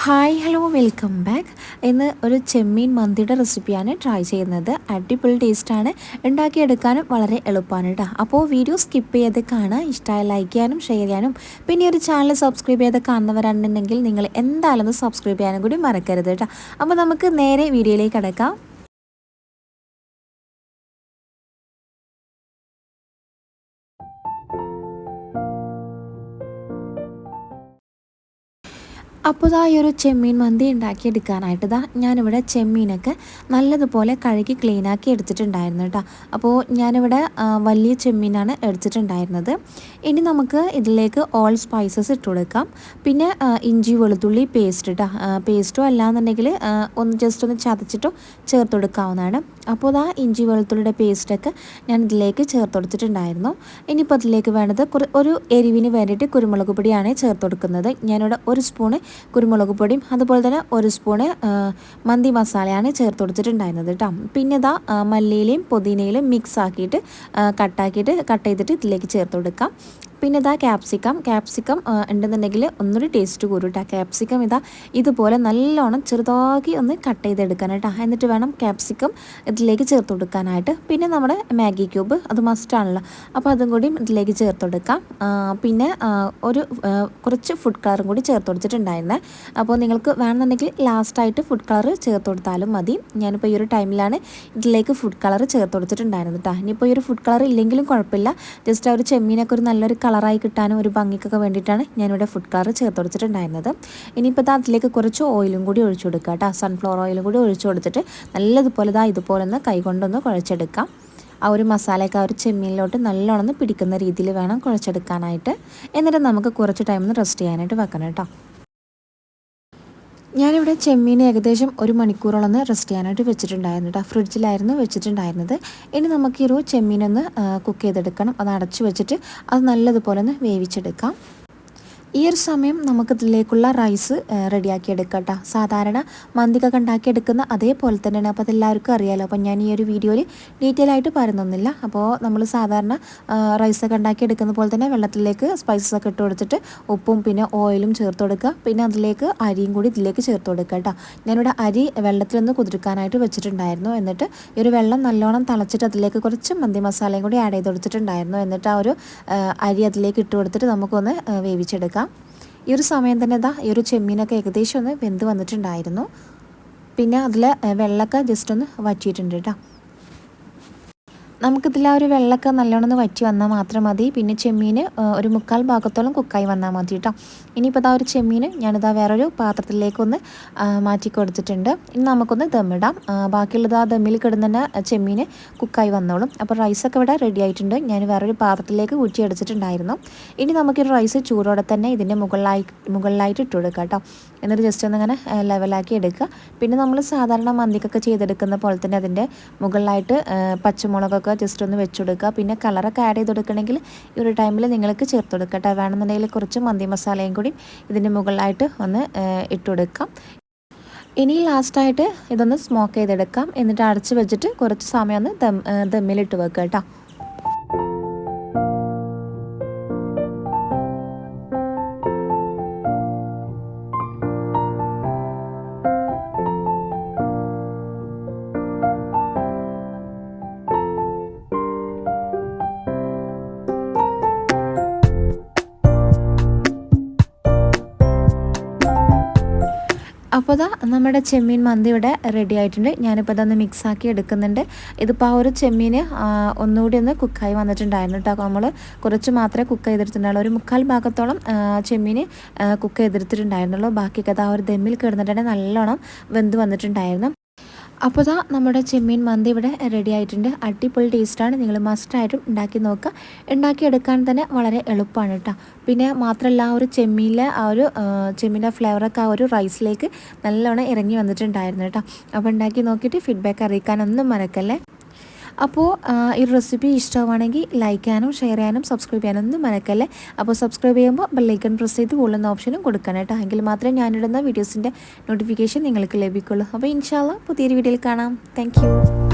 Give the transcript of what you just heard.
Hi hello welcome back. ഇന്ന് ഒരു ചെമ്മീൻ മന്തിയുടെ റെസിപ്പിയാണ് ട്രൈ ചെയ്യുന്നത്. അടിപൊളി ടേസ്റ്റാണ്. ഉണ്ടാക്കിയെടുക്കാനും വളരെ എളുപ്പമാണ് കേട്ടോ. അപ്പോൾ വീഡിയോ സ്കിപ്പ് ചെയ്ത് കാണാൻ ഇഷ്ടമായ ലൈക്ക് ചെയ്യാനും ഷെയർ ചെയ്യാനും. പിന്നെ ഒരു ചാനൽ സബ്സ്ക്രൈബ് ചെയ്ത് കാണുന്നവരാണെന്നുണ്ടെങ്കിൽ നിങ്ങൾ എന്തായാലും സബ്സ്ക്രൈബ് ചെയ്യാനും കൂടി മറക്കരുത് കേട്ടോ. അപ്പോൾ നമുക്ക് നേരെ വീഡിയോയിലേക്ക് കിടക്കാം. അപ്പോൾ ഇതാ ഈ ഒരു ചെമ്മീൻ മന്തി ഉണ്ടാക്കിയെടുക്കാനായിട്ട് ഇതാ ഞാനിവിടെ ചെമ്മീനൊക്കെ നല്ലതുപോലെ കഴുകി ക്ലീനാക്കി എടുത്തിട്ടുണ്ടായിരുന്നു കേട്ടോ. അപ്പോൾ ഞാനിവിടെ വലിയ ചെമ്മീനാണ് എടുത്തിട്ടുണ്ടായിരുന്നത്. ഇനി നമുക്ക് ഇതിലേക്ക് ഓൾ സ്പൈസസ് ഇട്ട് കൊടുക്കാം. പിന്നെ ഇഞ്ചി വെളുത്തുള്ളി പേസ്റ്റ് കേട്ടോ പേസ്റ്റോ അല്ലാന്നുണ്ടെങ്കിൽ ഒന്ന് ജസ്റ്റ് ഒന്ന് ചതച്ചിട്ടോ ചേർത്ത് കൊടുക്കാവുന്നതാണ്. അപ്പോൾ ഇതാ ഇഞ്ചി വെളുത്തുള്ളിയുടെ പേസ്റ്റൊക്കെ ഞാൻ ഇതിലേക്ക് ചേർത്ത് കൊടുത്തിട്ടുണ്ടായിരുന്നു. ഇനിയിപ്പോൾ അതിലേക്ക് വേണ്ടത് ഒരു എരിവിന് വേണ്ടിയിട്ട് കുരുമുളക് പൊടിയാണ് ചേർത്ത് കൊടുക്കുന്നത്. ഞാനിവിടെ ഒരു സ്പൂണ് കുരുമുളക് പൊടിയും അതുപോലെ തന്നെ ഒരു സ്പൂണ് മന്തി മസാലയാണ് ചേർത്ത് കൊടുത്തിട്ടുണ്ടായിരുന്നത് കേട്ടോ. പിന്നെ ഇതാ മല്ലിയിലയും പുതിനയിലും മിക്സ് ആക്കിയിട്ട് കട്ടാക്കിയിട്ട് കട്ട് ചെയ്തിട്ട് ഇതിലേക്ക് ചേർത്ത് കൊടുക്കാം. പിന്നെ ഇതാ ക്യാപ്സിക്കം ക്യാപ്സിക്കം ഉണ്ടെന്നുണ്ടെങ്കിൽ ഒന്നുകൂടി ടേസ്റ്റ് കൂടും കേട്ടോ ക്യാപ്സിക്കം ഇതാ ഇതുപോലെ നല്ലോണം ചെറുതാക്കി ഒന്ന് കട്ട് ചെയ്തെടുക്കാൻ കേട്ടോ. എന്നിട്ട് വേണം ക്യാപ്സിക്കം ഇതിലേക്ക് ചേർത്ത് കൊടുക്കാനായിട്ട്. പിന്നെ നമ്മുടെ മാഗി ക്യൂബ് അത് മസ്റ്റ് ആണല്ലോ. അപ്പോൾ അതും കൂടി ഇതിലേക്ക് ചേർത്ത് കൊടുക്കാം. പിന്നെ ഒരു കുറച്ച് ഫുഡ് കളറും കൂടി ചേർത്ത് കൊടുത്തിട്ടുണ്ടായിരുന്നേ. അപ്പോൾ നിങ്ങൾക്ക് വേണമെന്നുണ്ടെങ്കിൽ ലാസ്റ്റായിട്ട് ഫുഡ് കളർ ചേർത്ത് കൊടുത്താലും മതി. ഞാനിപ്പോൾ ഈ ഒരു ടൈമിലാണ് ഇതിലേക്ക് ഫുഡ് കളർ ചേർത്ത് കൊടുത്തിട്ടുണ്ടായിരുന്നത് കേട്ടോ ഇനിയിപ്പോൾ ഈ ഒരു ഫുഡ് കളർ ഇല്ലെങ്കിലും കുഴപ്പമില്ല. ജസ്റ്റ് ആ ഒരു ചെമ്മീനൊക്കെ ഒരു നല്ലൊരു കളറായി കിട്ടാനും ഒരു ഭംഗിക്കൊക്കെ വേണ്ടിയിട്ടാണ് ഞാനിവിടെ ഫുഡ് കളർ ചേർത്ത് കൊടുത്തിട്ടുണ്ടായിരുന്നത് ഇനിയിപ്പോൾ അതിലേക്ക് കുറച്ച് ഓയിലും കൂടി ഒഴിച്ചു കൊടുക്കുക കേട്ടോ സൺഫ്ലവർ ഓയിലും കൂടി ഒഴിച്ചു കൊടുത്തിട്ട് നല്ലതുപോലെ ഇതാ ഇതുപോലെ ഒന്ന് കൈകൊണ്ടൊന്ന് കുഴച്ചെടുക്കാം. ആ ഒരു മസാലയൊക്കെ ആ ഒരു ചെമ്മീനിലോട്ട് നല്ലോണം പിടിക്കുന്ന രീതിയിൽ വേണം കുഴച്ചെടുക്കാനായിട്ട്. എന്നിട്ട് നമുക്ക് കുറച്ച് ടൈം ഒന്ന് റെസ്റ്റ് ചെയ്യാനായിട്ട് വെക്കണം കേട്ടോ ഞാനിവിടെ ചെമ്മീൻ ഏകദേശം ഒരു മണിക്കൂറോളം റെസ്റ്റ് ചെയ്യാനായിട്ട് വെച്ചിട്ടുണ്ടായിരുന്നു കേട്ടോ ഫ്രിഡ്ജിലായിരുന്നു വെച്ചിട്ടുണ്ടായിരുന്നത്. ഇനി നമുക്ക് ഈ ഒരു ചെമ്മീനൊന്ന് കുക്ക് ചെയ്തെടുക്കണം. അത് അടച്ചു വെച്ചിട്ട് അത് നല്ലതുപോലെ ഒന്ന് വേവിച്ചെടുക്കാം. ഈ ഒരു സമയം നമുക്കിതിലേക്കുള്ള റൈസ് റെഡിയാക്കി എടുക്കാം കേട്ടോ സാധാരണ മന്തിക്കൊക്കെ ഉണ്ടാക്കിയെടുക്കുന്ന അതേപോലെ തന്നെയാണ്. അപ്പോൾ അതെല്ലാവർക്കും അറിയാമല്ലോ അപ്പോൾ ഞാൻ ഈ ഒരു വീഡിയോയിൽ ഡീറ്റെയിൽ ആയിട്ട് പറയുന്നൊന്നുമില്ല അപ്പോൾ നമ്മൾ സാധാരണ റൈസൊക്കെ ഉണ്ടാക്കിയെടുക്കുന്ന പോലെ തന്നെ വെള്ളത്തിലേക്ക് സ്പൈസസ് ഒക്കെ ഇട്ട് കൊടുത്തിട്ട് ഉപ്പും പിന്നെ ഓയിലും ചേർത്ത് കൊടുക്കുക. പിന്നെ അതിലേക്ക് അരിയും കൂടി ഇതിലേക്ക് ചേർത്ത് കൊടുക്കുക കേട്ടോ ഞാനിവിടെ അരി വെള്ളത്തിലൊന്ന് കുതിർക്കാനായിട്ട് വെച്ചിട്ടുണ്ടായിരുന്നു. എന്നിട്ട് ഈ ഒരു വെള്ളം നല്ലോണം തളച്ചിട്ട് അതിലേക്ക് കുറച്ച് മന്തി മസാലയും കൂടി ആഡ് ചെയ്ത് കൊടുത്തിട്ടുണ്ടായിരുന്നു. എന്നിട്ട് ആ ഒരു അരി അതിലേക്ക് ഇട്ട് കൊടുത്തിട്ട് നമുക്കൊന്ന് വേവിച്ചെടുക്കാം. ഈ ഒരു സമയം തന്നെ ഇതാ ഈ ഒരു ചെമ്മീനൊക്കെ ഏകദേശം ഒന്ന് വെന്ത് വന്നിട്ടുണ്ടായിരുന്നു. പിന്നെ അതിൽ വെള്ളമൊക്കെ ജസ്റ്റ് ഒന്ന് വറ്റിയിട്ടുണ്ട് കേട്ടോ. നമുക്കിതിൽ ആ ഒരു വെള്ളമൊക്കെ നല്ലോണം വറ്റി വന്നാൽ മാത്രം മതി. പിന്നെ ചെമ്മീൻ ഒരു മുക്കാൽ ഭാഗത്തോളം കുക്കായി വന്നാൽ മതി കേട്ടോ. ഇനിയിപ്പോൾ ഇതാ ഒരു ചെമ്മീൻ ഞാനിതാ വേറൊരു പാത്രത്തിലേക്കൊന്ന് മാറ്റി കൊടുത്തിട്ടുണ്ട്. ഇനി നമുക്കൊന്ന് ദമ്മിടാം. ബാക്കിയുള്ളത് ആ ദമ്മിൽ കിടന്ന ചെമ്മീൻ കുക്കായി വന്നോളും. അപ്പോൾ റൈസൊക്കെ ഇവിടെ റെഡി ആയിട്ടുണ്ട്. ഞാൻ വേറൊരു പാത്രത്തിലേക്ക് ഊറ്റിയെടുത്തിട്ടുണ്ടായിരുന്നു ഇനി നമുക്കൊരു റൈസ് ചൂടോടെ തന്നെ ഇതിന്റെ മുകളിലായി മുകളിലായിട്ട് ഇട്ട് കൊടുക്കുക കേട്ടോ. എന്നിട്ട് ജസ്റ്റ് ഒന്ന് ഇങ്ങനെ ലെവലാക്കി എടുക്കുക. പിന്നെ നമ്മൾ സാധാരണ മന്തിക്കൊക്കെ ചെയ്തെടുക്കുന്ന പോലെ തന്നെ അതിന്റെ മുകളിലായിട്ട് പച്ചമുളകൊക്കെ കൊടുക്കുക ജസ്റ്റ് ഒന്ന് വെച്ച് കൊടുക്കുക. പിന്നെ കളറൊക്കെ ആഡ് ചെയ്ത് കൊടുക്കണമെങ്കിൽ ഈ ഒരു ടൈമിൽ നിങ്ങൾക്ക് ചേർത്ത് കൊടുക്കട്ടെ. വേണമെന്നുണ്ടെങ്കിൽ കുറച്ച് മന്തി മസാലയും കൂടി ഇതിന്റെ മുകളിലായിട്ട് ഒന്ന് ഇട്ട് കൊടുക്കാം. ഇനി ലാസ്റ്റായിട്ട് ഇതൊന്ന് സ്മോക്ക് ചെയ്തെടുക്കാം. എന്നിട്ട് അടച്ച് വെച്ചിട്ട് കുറച്ച് സമയം ഒന്ന് ദം ദമ്മിലിട്ട് വെക്കുക കേട്ടോ. അപ്പോൾ ഇതാ നമ്മുടെ ചെമ്മീൻ മന്തി ഇവിടെ റെഡി ആയിട്ടുണ്ട്. ഞാനിപ്പോൾ ഇതൊന്ന് മിക്സാക്കി എടുക്കുന്നുണ്ട്. ഇതിപ്പോൾ ആ ഒരു ചെമ്മീൻ ഒന്നുകൂടി ഒന്ന് കുക്കായി വന്നിട്ടുണ്ടായിരുന്നു കേട്ടോ നമ്മൾ കുറച്ച് മാത്രമേ കുക്ക് ചെയ്തെടുത്തിട്ടുണ്ടായുള്ളൂ ഒരു മുക്കാൽ ഭാഗത്തോളം ചെമ്മീൻ കുക്ക് ചെയ്തെടുത്തിട്ടുണ്ടായിരുന്നുള്ളൂ ബാക്കിയൊക്കെ അത് ആ ഒരു ദമ്മിൽ കിടന്നിട്ടുണ്ടെങ്കിൽ നല്ലോണം വെന്ത് വന്നിട്ടുണ്ടായിരുന്നു. അപ്പോൾ ഇതാ നമ്മുടെ ചെമ്മീൻ മന്തി ഇവിടെ റെഡി ആയിട്ടുണ്ട്. അടിപൊളി ടേസ്റ്റാണ് നിങ്ങൾ മസ്റ്റായിട്ടും ഉണ്ടാക്കി നോക്കുക. ഉണ്ടാക്കിയെടുക്കാൻ തന്നെ വളരെ എളുപ്പമാണ് കേട്ടോ. പിന്നെ മാത്രമല്ല ആ ഒരു ചെമ്മീനിലെ ആ ഒരു ചെമ്മീന്റെ ഫ്ലേവറൊക്കെ ആ ഒരു റൈസിലേക്ക് നല്ലവണ്ണം ഇറങ്ങി വന്നിട്ടുണ്ടായിരുന്നു കേട്ടോ. അപ്പോൾ ഉണ്ടാക്കി നോക്കിയിട്ട് ഫീഡ്ബാക്ക് അറിയിക്കാനൊന്നും മറക്കല്ലേ? അപ്പോൾ ഈ റെസിപ്പി ഇഷ്ടമാണെങ്കിൽ ലൈക്ക് ചെയ്യാനും ഷെയർ ചെയ്യാനും സബ്സ്ക്രൈബ് ചെയ്യാനും ഒന്നും മറക്കല്ലേ? അപ്പോൾ സബ്സ്ക്രൈബ് ചെയ്യുമ്പോൾ ബെല്ലൈക്കൺ പ്രസ് ചെയ്ത് കൊള്ളുന്ന ഓപ്ഷനും കൊടുക്കണം കേട്ടോ. എങ്കിൽ മാത്രമേ ഞാനിടുന്ന വീഡിയോസിന്റെ നോട്ടിഫിക്കേഷൻ നിങ്ങൾക്ക് ലഭിക്കുള്ളൂ. അപ്പോൾ ഇൻഷാല്ല പുതിയൊരു വീഡിയോയിൽ കാണാം. താങ്ക്